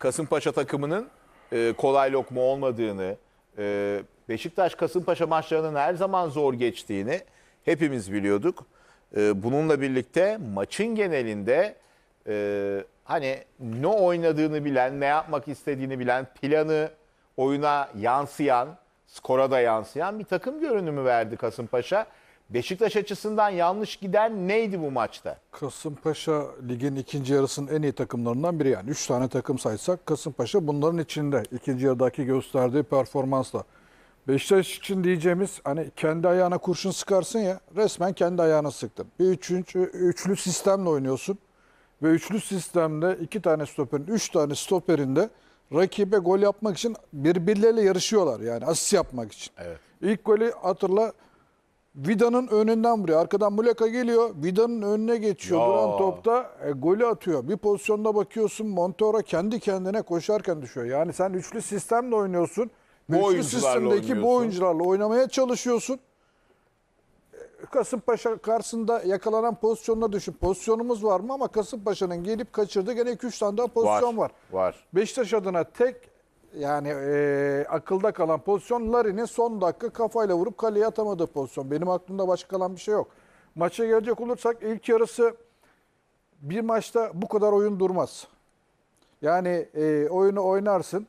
Kasımpaşa takımının e, kolay lokma olmadığını, e, Beşiktaş Kasımpaşa maçlarının her zaman zor geçtiğini hepimiz biliyorduk. E, bununla birlikte maçın genelinde e, hani ne oynadığını bilen, ne yapmak istediğini bilen, planı oyuna yansıyan, skora da yansıyan bir takım görünümü verdi Kasımpaşa. Beşiktaş açısından yanlış giden neydi bu maçta? Kasımpaşa ligin ikinci yarısının en iyi takımlarından biri yani. Üç tane takım saysak Kasımpaşa bunların içinde. ikinci yarıdaki gösterdiği performansla. Beşiktaş için diyeceğimiz hani kendi ayağına kurşun sıkarsın ya resmen kendi ayağına sıktın. Bir üçüncü, üçlü sistemle oynuyorsun. Ve üçlü sistemde iki tane stoperin, üç tane stoperinde rakibe gol yapmak için birbirleriyle yarışıyorlar. Yani asist yapmak için. Evet. İlk golü hatırla Vida'nın önünden vuruyor. Arkadan Muleka geliyor. Vida'nın önüne geçiyor. Ya. Duran topta e, golü atıyor. Bir pozisyonda bakıyorsun Montero kendi kendine koşarken düşüyor. Yani sen üçlü sistemle oynuyorsun. Bu Üçlü sistemdeki bu oynuyorsun. oyuncularla oynamaya çalışıyorsun. E, Kasımpaşa karşısında yakalanan pozisyonuna düşün. Pozisyonumuz var mı ama Kasımpaşa'nın gelip kaçırdığı gene 2-3 tane daha pozisyon var. Var. Beşiktaş adına tek yani e, akılda kalan pozisyon Larin'in son dakika kafayla vurup kaleye atamadığı pozisyon. Benim aklımda başka kalan bir şey yok. Maça gelecek olursak ilk yarısı bir maçta bu kadar oyun durmaz. Yani e, oyunu oynarsın.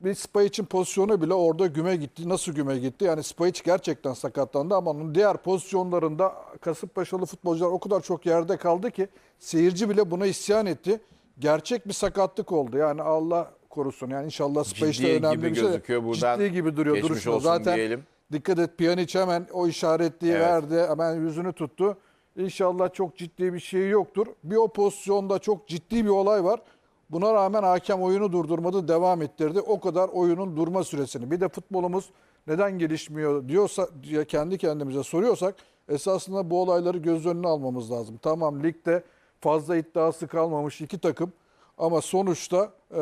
Bir Spayiç'in pozisyonu bile orada güme gitti. Nasıl güme gitti? Yani Spayiç gerçekten sakatlandı ama onun diğer pozisyonlarında Kasımpaşalı futbolcular o kadar çok yerde kaldı ki seyirci bile buna isyan etti. Gerçek bir sakatlık oldu. Yani Allah korusun. Yani inşallah Spayiç de Ciddi önemli gibi bir şey. gözüküyor buradan. Ciddi gibi duruyor duruşunda. Zaten diyelim. dikkat et Pjanic hemen o işaretliği Evet. verdi. Hemen yüzünü tuttu. İnşallah çok ciddi bir şey yoktur. Bir o pozisyonda çok ciddi bir olay var. Buna rağmen hakem oyunu durdurmadı, devam ettirdi. O kadar oyunun durma süresini. Bir de futbolumuz neden gelişmiyor diyorsa diye kendi kendimize soruyorsak esasında bu olayları göz önüne almamız lazım. Tamam ligde fazla iddiası kalmamış iki takım ama sonuçta e,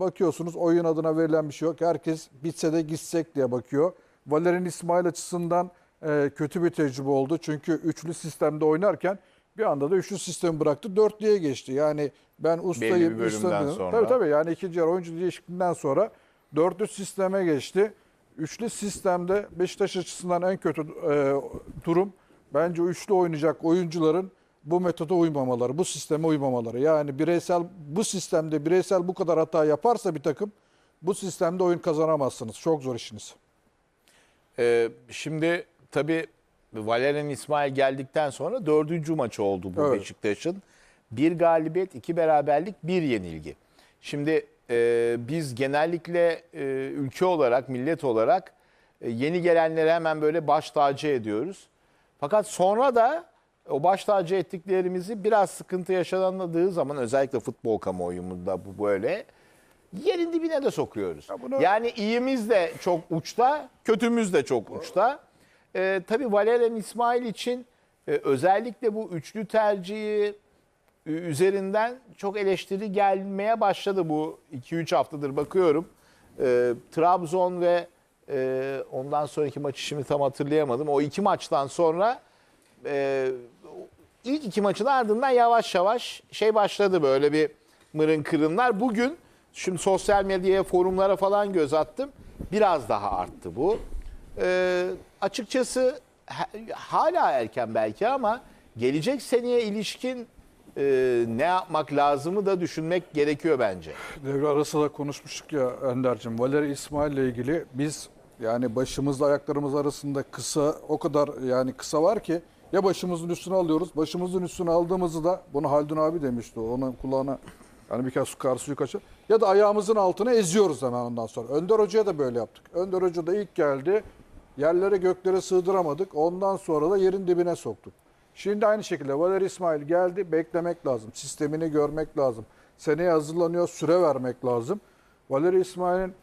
bakıyorsunuz oyun adına verilen bir şey yok. Herkes bitse de gitsek diye bakıyor. Valerian İsmail açısından e, kötü bir tecrübe oldu. Çünkü üçlü sistemde oynarken bir anda da üçlü sistemi bıraktı. Dörtlüye geçti. Yani ben ustayım. Belli bir ustamım. sonra. Tabii tabii yani ikinci yarı oyuncu değişikliğinden sonra dörtlü sisteme geçti. Üçlü sistemde Beşiktaş açısından en kötü e, durum bence üçlü oynayacak oyuncuların bu metoda uymamaları, bu sisteme uymamaları. Yani bireysel bu sistemde bireysel bu kadar hata yaparsa bir takım bu sistemde oyun kazanamazsınız. Çok zor işiniz. Ee, şimdi tabii Valerian İsmail geldikten sonra dördüncü maçı oldu bu Evet. Beşiktaş'ın. Bir galibiyet, iki beraberlik, bir yenilgi. Şimdi e, biz genellikle e, ülke olarak, millet olarak e, yeni gelenleri hemen böyle baş tacı ediyoruz. Fakat sonra da o baş tacı ettiklerimizi biraz sıkıntı yaşandığı zaman özellikle futbol kamuoyunda bu böyle yerin dibine de sokuyoruz. Ya bunu- Yani iyimiz de çok uçta, kötümüz de çok uçta. Ee, tabii Valerian İsmail için e, özellikle bu üçlü tercihi e, üzerinden çok eleştiri gelmeye başladı bu 2-3 haftadır bakıyorum. Ee, Trabzon ve e, ondan sonraki maçı şimdi tam hatırlayamadım. O iki maçtan sonra e, ilk iki maçın ardından yavaş yavaş şey başladı böyle bir mırın kırınlar. Bugün şimdi sosyal medyaya, forumlara falan göz attım. Biraz daha arttı bu. Ee, açıkçası ha- hala erken belki ama gelecek seneye ilişkin e, ne yapmak lazımı da düşünmek gerekiyor bence. Devre arası da konuşmuştuk ya Ender'cim. Valeri İsmail ile ilgili biz yani başımızla ayaklarımız arasında kısa o kadar yani kısa var ki ya başımızın üstüne alıyoruz. Başımızın üstüne aldığımızı da bunu Haldun abi demişti. Onun kulağına yani bir kere su kar suyu kaçır. Ya da ayağımızın altına eziyoruz hemen ondan sonra. Önder Hoca'ya da böyle yaptık. Önder Hoca da ilk geldi. Yerlere göklere sığdıramadık. Ondan sonra da yerin dibine soktuk. Şimdi aynı şekilde Valer İsmail geldi. Beklemek lazım. Sistemini görmek lazım. Seneye hazırlanıyor. Süre vermek lazım. Valer İsmail'in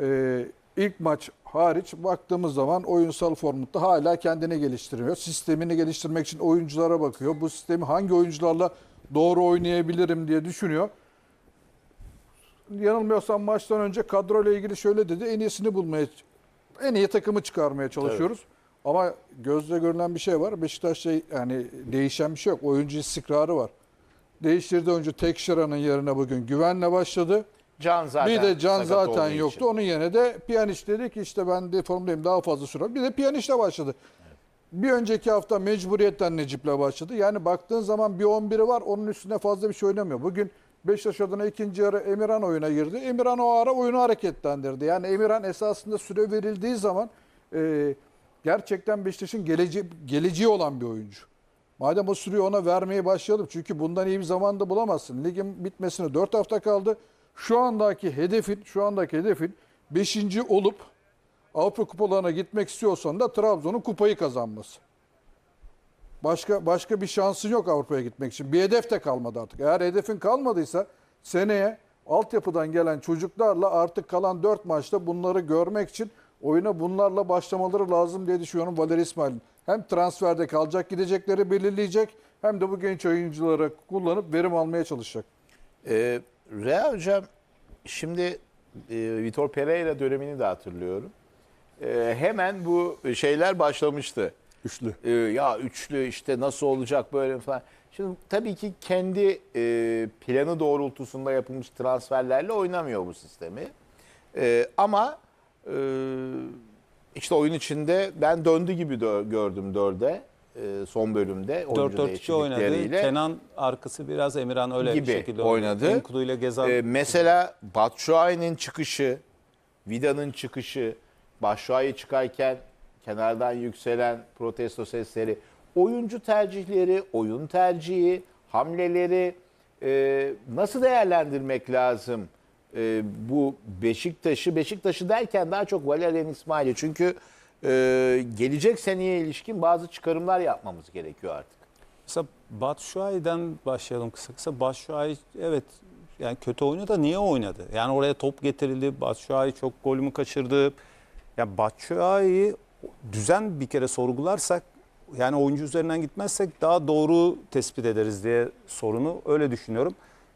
e, ilk maç hariç baktığımız zaman oyunsal formunda hala kendini geliştiriyor. Sistemini geliştirmek için oyunculara bakıyor. Bu sistemi hangi oyuncularla doğru oynayabilirim diye düşünüyor. Yanılmıyorsam maçtan önce kadroyla ilgili şöyle dedi. En iyisini bulmaya, en iyi takımı çıkarmaya çalışıyoruz. Ama gözle görülen bir şey var. Beşiktaş'ta yani değişen bir şey yok. Oyuncu istikrarı var. Değiştirdiği oyuncu Tekşiran'ın yerine bugün güvenle başladı. Can zaten bir de Can zaten olduğu için. yoktu. Onun yerine de Piyaniç dedi ki işte ben de formdayım daha fazla süre. Bir de Piyaniç'le başladı. Bir önceki hafta mecburiyetten Necip'le başladı. Yani baktığın zaman bir 11'i var onun üstüne fazla bir şey oynamıyor. Bugün Beşiktaş adına ikinci yarı Emirhan oyuna girdi. Emirhan o ara oyunu hareketlendirdi. Yani Emirhan esasında süre verildiği zaman e, gerçekten Beşiktaş'ın geleceği, geleceği olan bir oyuncu. Madem o süreyi ona vermeye başlayalım. Çünkü bundan iyi bir zaman da bulamazsın. Ligin bitmesine 4 hafta kaldı. Şu andaki hedefin, şu andaki hedefin 5. olup Avrupa kupalarına gitmek istiyorsan da Trabzon'un kupayı kazanması. Başka başka bir şansın yok Avrupa'ya gitmek için. Bir hedef de kalmadı artık. Eğer hedefin kalmadıysa seneye altyapıdan gelen çocuklarla artık kalan 4 maçta bunları görmek için oyuna bunlarla başlamaları lazım diye düşünüyorum Valeri İsmail'in. Hem transferde kalacak gidecekleri belirleyecek hem de bu genç oyuncuları kullanıp verim almaya çalışacak. Ee, Rea hocam şimdi e, Vitor Pereira dönemini de hatırlıyorum. Ee, hemen bu şeyler başlamıştı. Üçlü. Ee, ya üçlü işte nasıl olacak böyle falan. Şimdi tabii ki kendi e, planı doğrultusunda yapılmış transferlerle oynamıyor bu sistemi. Ee, ama e, işte oyun içinde ben döndü gibi dö- gördüm dörde e, son bölümde. oyuncu 4-4-2 oynadı. Kenan arkası biraz Emirhan öyle Gibi bir şekilde oynadı. İle Gezal. Ee, mesela Batshuayi'nin çıkışı, Vida'nın çıkışı, Batshuayi çıkarken kenardan yükselen protesto sesleri, oyuncu tercihleri, oyun tercihi, hamleleri e, nasıl değerlendirmek lazım? E, bu Beşiktaş'ı, Beşiktaş'ı derken daha çok Valerian İsmail'i. Çünkü e, gelecek seneye ilişkin bazı çıkarımlar yapmamız gerekiyor artık. Mesela Batshuayi'den başlayalım kısa kısa. Batshuayi evet yani kötü oyunu da niye oynadı? Yani oraya top getirildi. Batshuayi çok gol mü kaçırdı? Ya Batshuayi'yi düzen bir kere sorgularsak yani oyuncu üzerinden gitmezsek daha doğru tespit ederiz diye sorunu öyle düşünüyorum.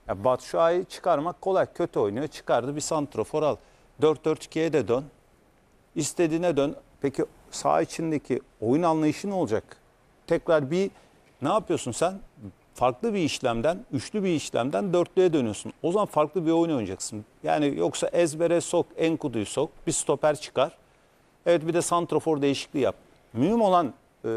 Ya Batshuayi çıkarmak kolay. Kötü oynuyor. Çıkardı bir santrofor al. 4-4-2'ye de dön. İstediğine dön. Peki saha içindeki oyun anlayışı ne olacak? Tekrar bir ne yapıyorsun sen? Farklı bir işlemden, üçlü bir işlemden dörtlüye dönüyorsun. O zaman farklı bir oyun oynayacaksın. Yani yoksa ezbere sok, Enkudu'yu sok, bir stoper çıkar. Evet bir de santrofor değişikliği yap. Mühim olan e,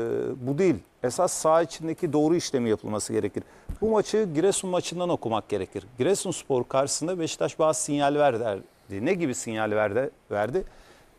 bu değil. Esas saha içindeki doğru işlemi yapılması gerekir. Bu maçı Giresun maçından okumak gerekir. Giresunspor karşısında Beşiktaş bazı sinyal verdi. Ne gibi sinyal verdi? verdi?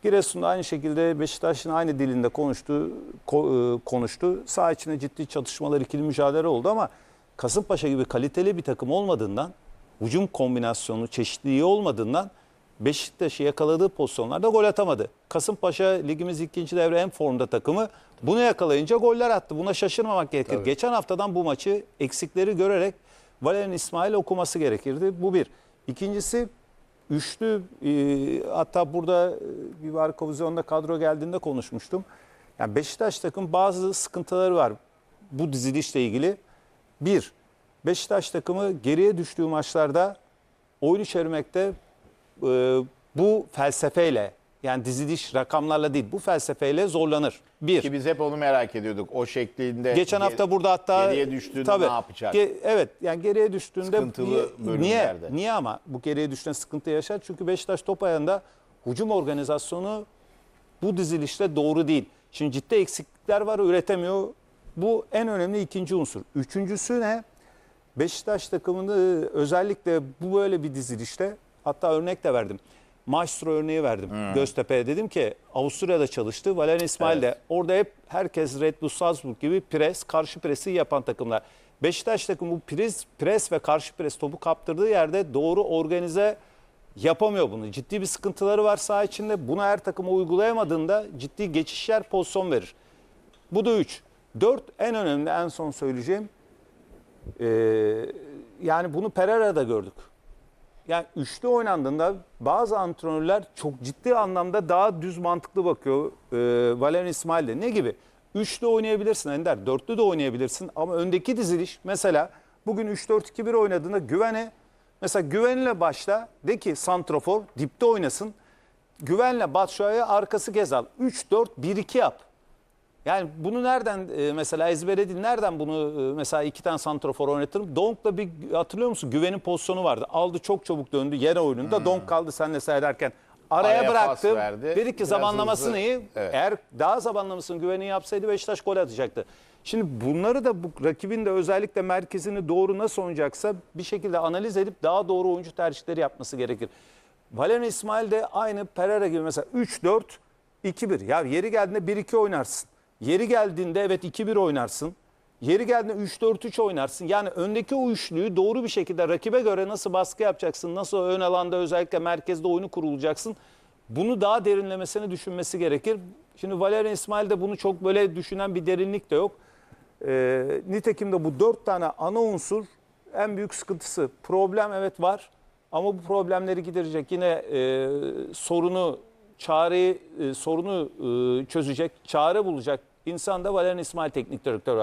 Giresun'da aynı şekilde Beşiktaş'ın aynı dilinde konuştu, ko- e, konuştu. Saha içinde ciddi çatışmalar, ikili mücadele oldu ama Kasımpaşa gibi kaliteli bir takım olmadığından, hücum kombinasyonu, çeşitliliği olmadığından Beşiktaş'ı yakaladığı pozisyonlarda gol atamadı. Kasımpaşa ligimiz ikinci devre en formda takımı. Bunu yakalayınca goller attı. Buna şaşırmamak gerekir. Geçen haftadan bu maçı eksikleri görerek Valerian İsmail okuması gerekirdi. Bu bir. İkincisi üçlü e, hatta burada e, bir var vizyonda kadro geldiğinde konuşmuştum. Yani Beşiktaş takım bazı sıkıntıları var bu dizilişle ilgili. Bir, Beşiktaş takımı geriye düştüğü maçlarda oyunu çevirmekte e, bu felsefeyle yani diziliş rakamlarla değil bu felsefeyle zorlanır. Bir. Ki biz hep onu merak ediyorduk. O şeklinde. Geçen ge- hafta burada hatta geriye düştüğünde Tabii, ne yapacak? ge- evet yani geriye düştüğünde Sıkıntılı niye, niye niye ama bu geriye düştüğünde sıkıntı yaşar? Çünkü Beşiktaş top ayağında hücum organizasyonu bu dizilişte doğru değil. Şimdi ciddi eksiklikler var üretemiyor. Bu en önemli ikinci unsur. Üçüncüsü ne? Beşiktaş takımını özellikle bu böyle bir dizilişte hatta örnek de verdim. Maestro örneği verdim. Göztepe'ye dedim ki Avusturya'da çalıştı. Valerian İsmail de orada hep herkes Red Bull Salzburg gibi pres, karşı presi yapan takımlar. Beşiktaş takımı bu pres, pres ve karşı pres topu kaptırdığı yerde doğru organize yapamıyor bunu. Ciddi bir sıkıntıları var saha içinde. Bunu her takıma uygulayamadığında ciddi geçişler pozisyon verir. Bu da 3. 4 en önemli en son söyleyeceğim. Ee, yani bunu Pereira'da gördük. Yani üçlü oynandığında bazı antrenörler çok ciddi anlamda daha düz mantıklı bakıyor. Ee, Valerian İsmail de. Ne gibi? Üçlü oynayabilirsin Ender. Dörtlü de oynayabilirsin. Ama öndeki diziliş mesela bugün 3-4-2-1 oynadığında güvene mesela güvenle başla. De ki santrofor dipte oynasın. Güvenle Batshuayi arkası Gezal. 3-4-1-2 yap. Yani bunu nereden e, mesela ezbere değil nereden bunu e, mesela iki tane santrafor oynatırım. Donk'la bir hatırlıyor musun? Güvenin pozisyonu vardı. Aldı çok çabuk döndü yer oyununda. Donk kaldı senle seyrederken. Araya, Araya bıraktım. verdi. Ki Biraz zamanlamasını hızlı. iyi. Evet. Eğer daha zamanlamasını güveni yapsaydı Beşiktaş gol atacaktı. Şimdi bunları da bu rakibin de özellikle merkezini doğru nasıl oynayacaksa bir şekilde analiz edip daha doğru oyuncu tercihleri yapması gerekir. Valerian İsmail de aynı Pereira gibi mesela 3-4 2-1. Ya yeri geldiğinde 1-2 oynarsın. Yeri geldiğinde evet 2-1 oynarsın. Yeri geldiğinde 3-4-3 oynarsın. Yani öndeki o üçlüyü doğru bir şekilde rakibe göre nasıl baskı yapacaksın? Nasıl ön alanda özellikle merkezde oyunu kurulacaksın? Bunu daha derinlemesine düşünmesi gerekir. Şimdi Valerian İsmail de bunu çok böyle düşünen bir derinlik de yok. Ee, nitekim de bu dört tane ana unsur en büyük sıkıntısı. Problem evet var ama bu problemleri giderecek. Yine e, sorunu, çareyi, e, sorunu e, çözecek, çare bulacak insan da Valerian İsmail teknik direktörü.